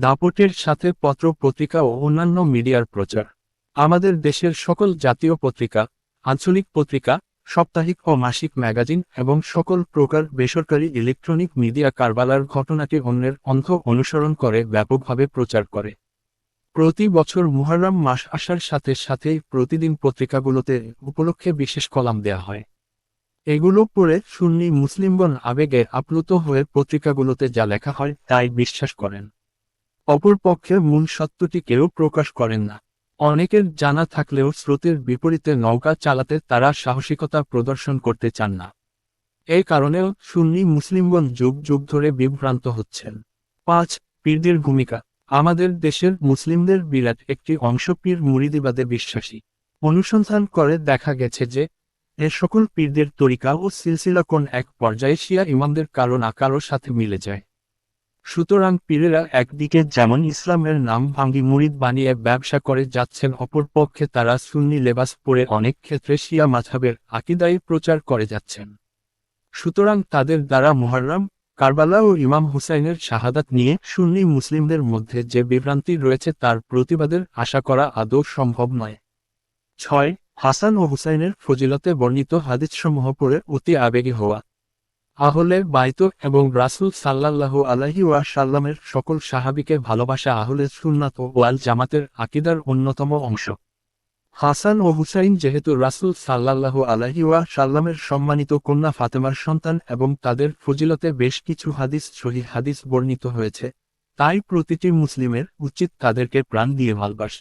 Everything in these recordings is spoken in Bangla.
দাপটের সাথে পত্র পত্রিকা ও অন্যান্য মিডিয়ার প্রচার। আমাদের দেশের সকল জাতীয় পত্রিকা, আঞ্চলিক পত্রিকা, সাপ্তাহিক ও মাসিক ম্যাগাজিন এবং সকল প্রকার বেসরকারি ইলেকট্রনিক মিডিয়া কারবালার ঘটনাকে অন্যের অন্ধ অনুসরণ করে ব্যাপকভাবে প্রচার করে। প্রতি বছর মুহররম মাস আসার সাথে সাথেই প্রতিদিন পত্রিকাগুলোতে উপলক্ষে বিশেষ কলাম দেয়া হয়। এগুলো পড়ে সুন্নি মুসলিমগণ আবেগে আপ্লুত হয়ে পত্রিকাগুলোতে যা লেখা হয় তাই বিশ্বাস করেন। অপরপক্ষে মূল সত্যটি কেউ প্রকাশ করেন না। অনেকের জানা থাকলেও স্রোতের বিপরীতে নৌকা চালাতে তারা সাহসিকতা প্রদর্শন করতে চান না। এই কারণেও সুন্নি মুসলিমগণ যুগ যুগ ধরে বিভ্রান্ত হচ্ছেন। পাঁচ, পীরদের ভূমিকা। আমাদের দেশের মুসলিমদের বিরাট একটি অংশ পীর মুরিদিবাদে বিশ্বাসী। অনুসন্ধান করে দেখা গেছে যে, এ সকল পীরদের তরিকা ও সিলসিলা কোন এক পর্যায়ে শিয়া ইমামদের কারও না কারোর সাথে মিলে যায়। সুতরাং পীরেরা একদিকে যেমন ইসলামের নাম ভাঙ্গি মুরিদ বানিয়ে ব্যবসা করে যাচ্ছেন, অপরপক্ষে তারা সুন্নি লেবাস পরে অনেক ক্ষেত্রে শিয়া মাঝাবের আকিদাই প্রচার করে যাচ্ছেন। সুতরাং তাদের দ্বারা মুহররম, কারবালা ও ইমাম হুসাইনের শাহাদাত নিয়ে সুন্নি মুসলিমদের মধ্যে যে বিভ্রান্তি রয়েছে তার প্রতিবাদের আশা করা আদৌ সম্ভব নয়। ছয়, হাসান ও হুসাইনের ফজিলতে বর্ণিত হাদিসসমূহ পড়ে অতি আবেগী হওয়া। আহলে বাইত এবং রাসুল সাল্লাল্লাহু আলাহি ওয়া সাল্লামের সকল সাহাবিকে ভালোবাসা আহলে সুন্নাত ওয়াল জামাতের আকিদার অন্যতম অংশ। হাসান ও হুসাইন যেহেতু রাসুল সাল্লাল্লাহু আলাহি ওয়া সাল্লামের সম্মানিত কন্যা ফাতেমার সন্তান এবং তাদের ফজিলতে বেশ কিছু হাদিস সহি হাদিস বর্ণিত হয়েছে, তাই প্রতিটি মুসলিমের উচিত তাদেরকে প্রাণ দিয়ে ভালবাস।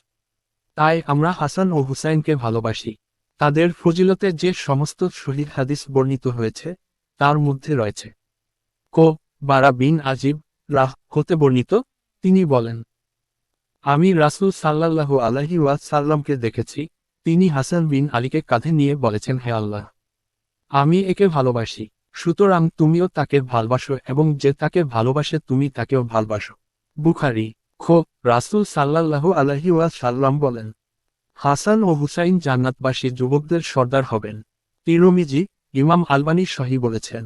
তাই আমরা হাসান ও হুসাইনকে ভালোবাসি। তাদের ফজিলতে যে সমস্ত শহীদ হাদিস বর্ণিত হয়েছে তার মধ্যে রয়েছে। কো বারা বিন আজিব রাহ হতে বর্ণিত, তিনি বলেন, আমি রাসুল সাল্লাল্লাহু আলাহি সাল্লামকে দেখেছি, তিনি হাসান বিন আলীকে কাঁধে নিয়ে বলেছেন, হে আল্লাহ, আমি একে ভালোবাসি, সুতরাং তুমিও তাকে ভালবাসো এবং যে তাকে ভালোবাসে তুমি তাকেও ভালবাসো। বুখারি খো রাসুল সাল্লাল্লাহু আলাহি সাল্লাম বলেন, হাসান ও হুসাইন জান্নাতবাসী যুবকদের সর্দার হবেন। তিরমিজি ইমাম আলবানী সহি বলেছেন,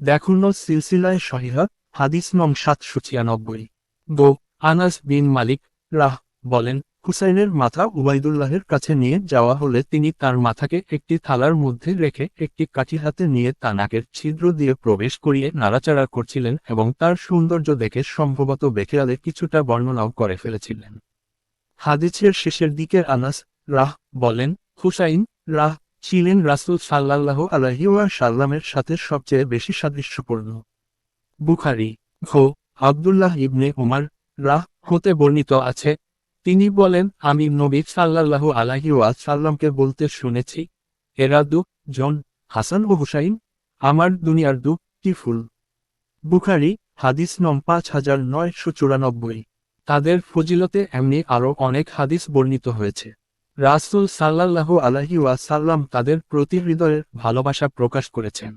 দেখুন সিলসিলায় সহিহা হাদিস নং সাতশো ছিয়ানব্বই। গো, আনাস বিন মালিক, রাহ, বলেন, হুসাইনের মাথা উবাইদুল্লাহের কাছে নিয়ে যাওয়া হলে তিনি তার মাথাকে একটি থালার মধ্যে রেখে একটি কাঠি হাতে নিয়ে তা নাকের ছিদ্র দিয়ে প্রবেশ করিয়ে নাড়াচাড়া করছিলেন এবং তার সৌন্দর্য দেখে সম্ভবত বেখেয়ালে কিছুটা বর্ণনাও করে ফেলেছিলেন। হাদিসের শেষের দিকে আনাস, রাহ, বলেন, হুসাইন, রাহ ছিলেন রাসুল সাল্লাল্লাহু আলহি ওয়া সাল্লামের সাথে সবচেয়ে বেশি সাদৃশ্যপূর্ণ। বুখারি হো আবদুল্লাহ ইবনে উমার রাহ হতে বর্ণিত আছে। তিনি বলেন, আমি নবী সাল্লাল্লাহু আলাহি ওয়া সাল্লামকে বলতে শুনেছি, এরা দু, জন, হাসান ও হুসাইন, আমার দুনিয়ার দু ফুল? বুখারি, হাদিস নম পাঁচ হাজার নয়শো চুরানব্বই। তাদের ফজিলতে এমনি আরও অনেক হাদিস বর্ণিত হয়েছে। রাসুল সাল্লাল্লাহু আলাহি ওয়াসাল্লাম তাদের প্রতি হৃদয়ের ভালোবাসা প্রকাশ করেছেন।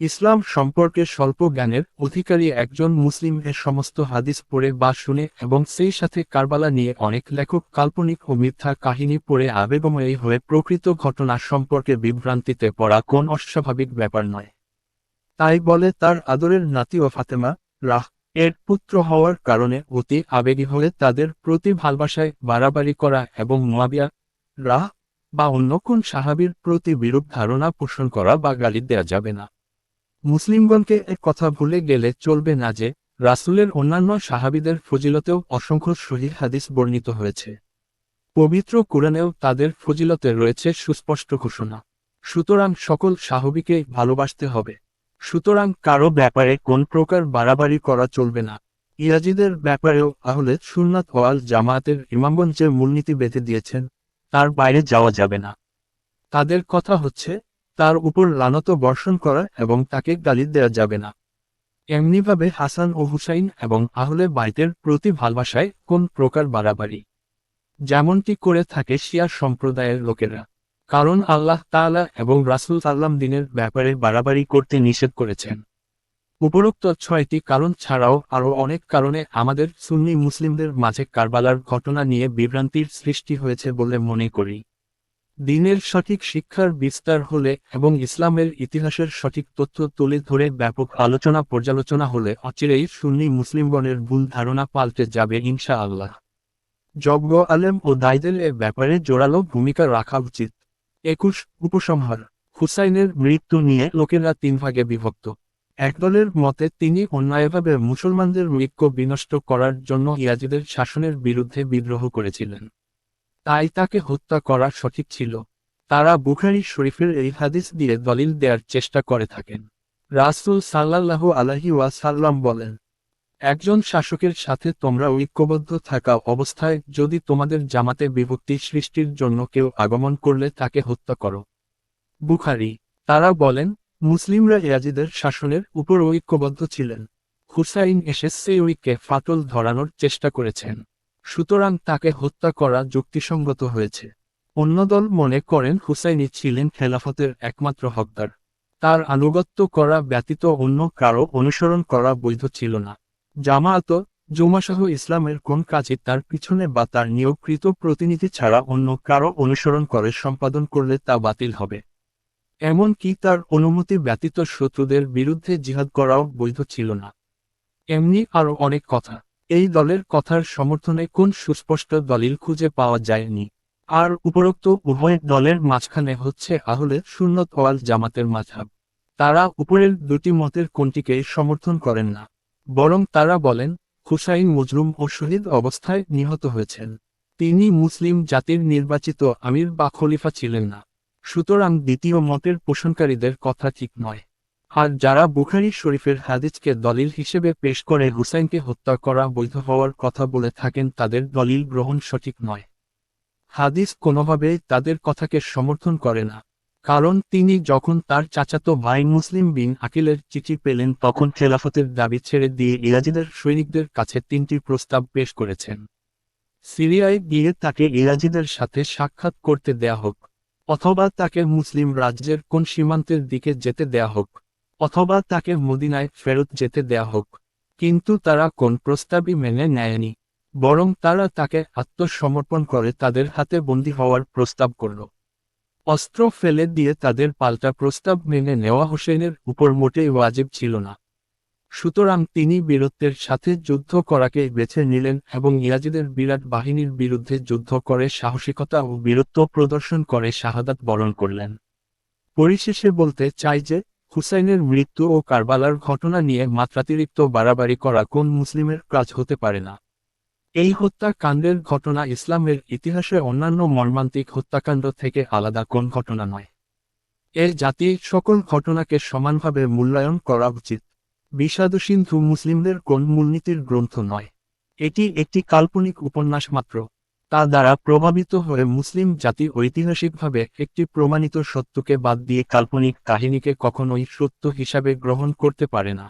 ইসলাম সম্পর্কে স্বল্প জ্ঞানের অধিকারী একজন মুসলিম এর সমস্ত হাদিস পড়ে বা শুনে এবং সেই সাথে কারবালা নিয়ে অনেক লেখক, কাল্পনিক ও মিথ্যা কাহিনী পড়ে আবেগময়ী হয়ে প্রকৃত ঘটনা সম্পর্কে বিভ্রান্তিতে পড়া কোন অস্বাভাবিক ব্যাপার নয়। তাই বলে তার আদরের নাতি ও ফাতেমা রাহ এর পুত্র হওয়ার কারণে অতি আবেগী হয়ে তাদের প্রতি ভালবাসায় বাড়াবাড়ি করা এবং মোয়াবিয়া রাহ বা অন্য কোন সাহাবির প্রতি বিরূপ ধারণা পোষণ করা বা গালি দেয়া যাবে না। মুসলিমগণকে এক কথা ভুলে গেলে চলবে না যে, রাসুলের অন্যান্য সাহাবিদের ফজিলতেও অসংখ্য সহি হাদিস বর্ণিত হয়েছে। পবিত্র কোরআনেও তাদের ফজিলতে রয়েছে সুস্পষ্ট ঘোষণা। সুতরাং সকল সাহবিকে ভালোবাসতে হবে। সুতরাং কারও ব্যাপারে কোন প্রকার বাড়াবাড়ি করা চলবে না। ইয়াজিদের ব্যাপারেও আহলে সুন্নাত ওয়াল জামায়াতের ইমামগঞ্জ যে মূলনীতি বেঁধে দিয়েছেন। তার বাইরে যাওয়া যাবে না। তাদের কথা হচ্ছে, তার উপর লানত বর্ষণ করা এবং তাকে গালি দেওয়া যাবে না। এমনিভাবে হাসান ও হুসাইন এবং আহলে বাইতের প্রতি ভালবাসায় কোন প্রকার বাড়াবাড়ি? যেমনটি করে থাকে শিয়া সম্প্রদায়ের লোকেরা। কারণ আল্লাহ তাআলা এবং রাসুল সাল্লাম দিনের ব্যাপারে বাড়াবাড়ি করতে নিষেধ করেছেন। উপরোক্ত ছয়টি কারণ ছাড়াও আরও অনেক কারণে আমাদের সুন্নি মুসলিমদের মাঝে কারবালার ঘটনা নিয়ে বিভ্রান্তির সৃষ্টি হয়েছে বলে মনে করি। দিনের সঠিক শিক্ষার বিস্তার হলে এবং ইসলামের ইতিহাসের সঠিক তথ্য তুলে ধরে ব্যাপক আলোচনা পর্যালোচনা হলে অচিরেই সুন্নি মুসলিমগণের ভুল ধারণা পাল্টে যাবে ইনশা আল্লাহ যজ্ঞ, আলেম ও দায়দের এ ব্যাপারে জোরালো ভূমিকা রাখা উচিত। একুশ, উপসংহার। হুসাইনের মৃত্যু নিয়ে লোকেরা তিন ভাগে বিভক্ত। একদলের মতে তিনি অন্যায়ভাবে মুসলমানদের ঐক্য বিনষ্ট করার জন্য ইয়াজিদের শাসনের বিরুদ্ধে বিদ্রোহ করেছিলেন। তাই তাকে হত্যা করা সঠিক ছিল। তারা বুখারি শরীফের এই হাদিস দিয়ে দলিল দেওয়ার চেষ্টা করে থাকেন। রাসুল সাল্লাল্লাহু আলাহি ওয়াসাল্লাম বলেন, একজন শাসকের সাথে তোমরা ঐক্যবদ্ধ থাকা অবস্থায় যদি তোমাদের জামাতে বিভক্তি সৃষ্টির জন্য কেউ আগমন করলে তাকে হত্যা করো। বুখারি, তারা বলেন মুসলিমরা ইয়াজিদের শাসনের উপর ঐক্যবদ্ধ ছিলেন। হুসাইন এসে ঐক্যে ফাটল ধরানোর চেষ্টা করেছেন। সুতরাং তাকে হত্যা করা যুক্তিসঙ্গত হয়েছে। অন্য দল মনে করেন হুসাইনি ছিলেন খেলাফতের একমাত্র হকদার। তার আনুগত্য করা ব্যতীত অন্য কারও অনুসরণ করা বৈধ ছিল না। জামায়াত জুমাসহ ইসলামের কোন কাজে তার পিছনে বা তার নিয়োগকৃত প্রতিনিধি ছাড়া অন্য কারও অনুসরণ করে সম্পাদন করলে তা বাতিল হবে। এমনকি তার অনুমতি ব্যতীত শত্রুদের বিরুদ্ধে জিহাদ করাও বৈধ ছিল না। এমনি আরও অনেক কথা। এই দলের কথার সমর্থনে কোন সুস্পষ্ট দলিল খুঁজে পাওয়া যায়নি। আর উপরোক্ত উভয় দলের মাঝখানে হচ্ছে আহলে সুন্নত ওয়াল জামাতের মাঝাব। তারা উপরের দুটি মতের কোনটিকে সমর্থন করেন না। বরং তারা বলেন, হুসাইন মজরুম ও শহীদ অবস্থায় নিহত হয়েছেন। তিনি মুসলিম জাতির নির্বাচিত আমির বা খলিফা ছিলেন না। সুতরাং দ্বিতীয় মতের পোষণকারীদের কথা ঠিক নয়। আর যারা বুখারি শরীফের হাদিজকে দলিল হিসেবে পেশ করে হুসাইনকে হত্যা করা বৈধ হওয়ার কথা বলে থাকেন, তাদের দলিল গ্রহণ সঠিক নয়। হাদিস কোনোভাবেই তাদের কথাকে সমর্থন করে না। কারণ তিনি যখন তার চাচাতো ভাই মুসলিম বিন আকিলের চিঠি পেলেন, তখন খেলাফতের দাবি ছেড়ে দিয়ে ইরাজিদের সৈনিকদের কাছে তিনটি প্রস্তাব পেশ করেছেন। সিরিয়ায় গিয়ে তাকে ইরাজিদের সাথে সাক্ষাৎ করতে দেয়া হোক। অথবা তাকে মুসলিম রাজ্যের কোন সীমান্তের দিকে যেতে দেয়া হোক, অথবা তাকে মদিনায় ফেরত যেতে দেয়া হোক, কিন্তু তারা কোন প্রস্তাবই মেনে নেয়নি, বরং তারা তাকে আত্মসমর্পণ করে তাদের হাতে বন্দী হওয়ার প্রস্তাব করল। অস্ত্র ফেলে দিয়ে তাদের পাল্টা প্রস্তাব মেনে নেওয়া হোসেনের উপর মোটেই ওয়াজিব ছিল না। সুতরাং তিনি বীরত্বের সাথে যুদ্ধ করাকে বেছে নিলেন এবং ইয়াজিদের বিরাট বাহিনীর বিরুদ্ধে যুদ্ধ করে সাহসিকতা ও বীরত্ব প্রদর্শন করে শাহাদাত বরণ করলেন। পরিশেষে বলতে চাই যে, হুসাইনের মৃত্যু ও কারবালার ঘটনা নিয়ে মাত্রাতিরিক্ত বাড়াবাড়ি করা কোন মুসলিমের কাজ হতে পারে না। এই হত্যাকাণ্ডের ঘটনা ইসলামের ইতিহাসে অন্যান্য মর্মান্তিক হত্যাকাণ্ড থেকে আলাদা কোন ঘটনা নয়। এর জাতি সকল ঘটনাকে সমানভাবে মূল্যায়ন করা উচিত। বিষাদসিন্ধু মুসলিমদের কোন মূলনীতির গ্রন্থ নয়। এটি একটি কাল্পনিক উপন্যাস মাত্র। তা দ্বারা প্রভাবিত হয়ে মুসলিম জাতি ঐতিহাসিকভাবে একটি প্রমাণিত সত্যকে বাদ দিয়ে কাল্পনিক কাহিনীকে কখনোই সত্য হিসাবে গ্রহণ করতে পারে না।